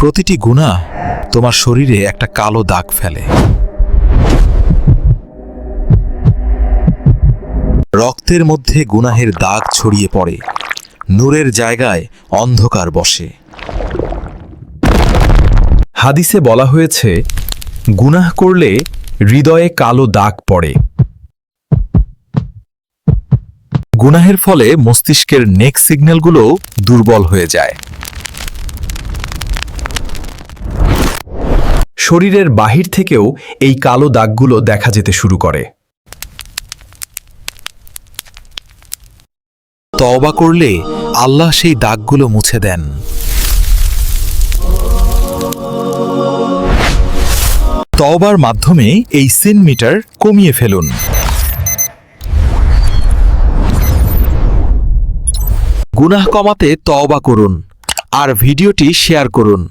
প্রতিটি গুণা তোমার শরীরে একটা কালো দাগ ফেলে। রক্তের মধ্যে গুনাহের দাগ ছড়িয়ে পড়ে। নূরের জায়গায় অন্ধকার বসে। হাদিসে বলা হয়েছে, গুনাহ করলে হৃদয়ে কালো দাগ পড়ে। গুনাহের ফলে মস্তিষ্কের নেক সিগন্যালগুলো দুর্বল হয়ে যায়। শরীরের বাহির থেকেও এই কালো দাগগুলো দেখা যেতে শুরু করে। তওবা করলে আল্লাহ সেই দাগগুলো মুছে দেন। তওবার মাধ্যমে এই সিন মিটার কমিয়ে ফেলুন। গুনাহ কমাতে তওবা করুন আর ভিডিওটি শেয়ার করুন।